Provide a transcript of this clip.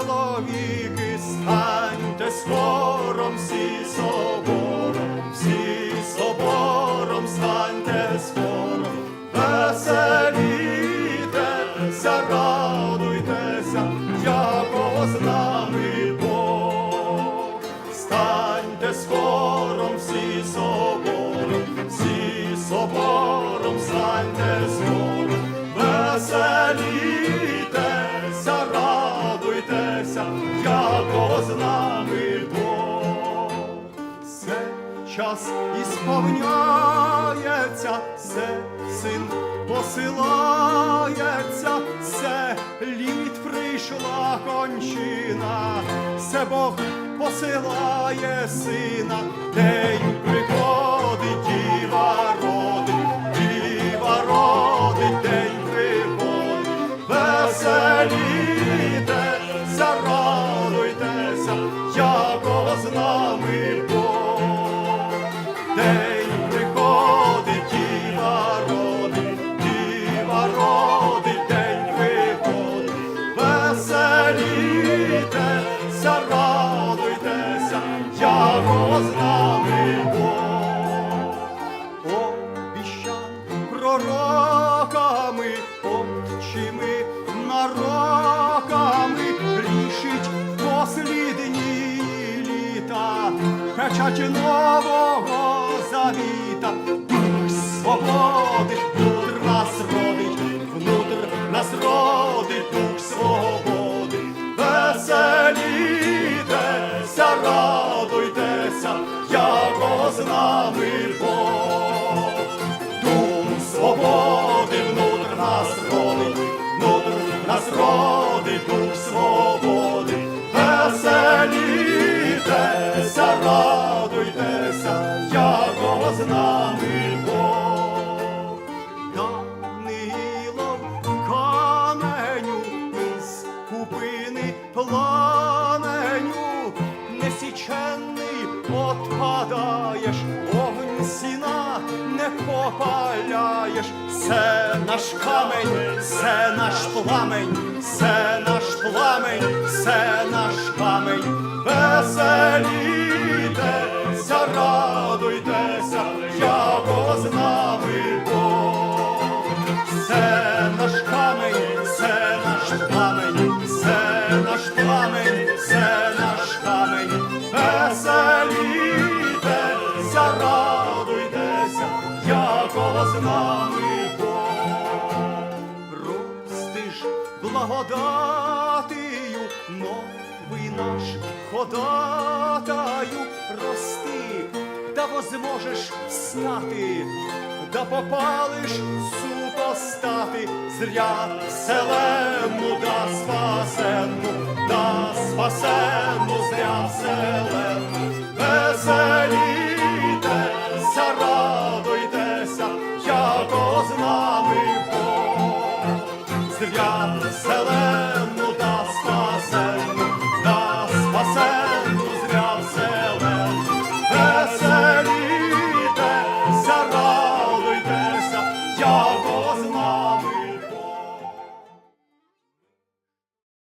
чоловіки, станьте скором всі собором, всі собором, час ісповняється, все син посилається, все літ прийшла кончина, все Бог посилає сина, день приходить, діва родить, діва родить, день приходить, веселітеся, радуйтеся, яко з нами печать нового завіта, дух свободи, внутр нас родить, внутр нас родить дух свободи, веселітеся, радуйтеся, яко з нами Бог. Дух свободи внутрь нас родить, внутрь нас родить з нами Бог. Данилом каменю із купини пламеню несіченний отпадаєш, огонь сіна не попаляєш, це наш камень, це наш пламень, це наш пламень, це наш камень, веселітеся, нами Бог. Це наш камень, це наш пламень, це наш пламень, це наш камень, веселітеся, радуйтеся, яко з нами Бог. Ростиш благодатію, новий наш ходатаю, рости, да возможеш встати, да попалиш супостати, зря селему, да спасенну, да спасенну, зря вселенну, веселіте, зарадуйтеся, яко з нами Бог, зря вселенну.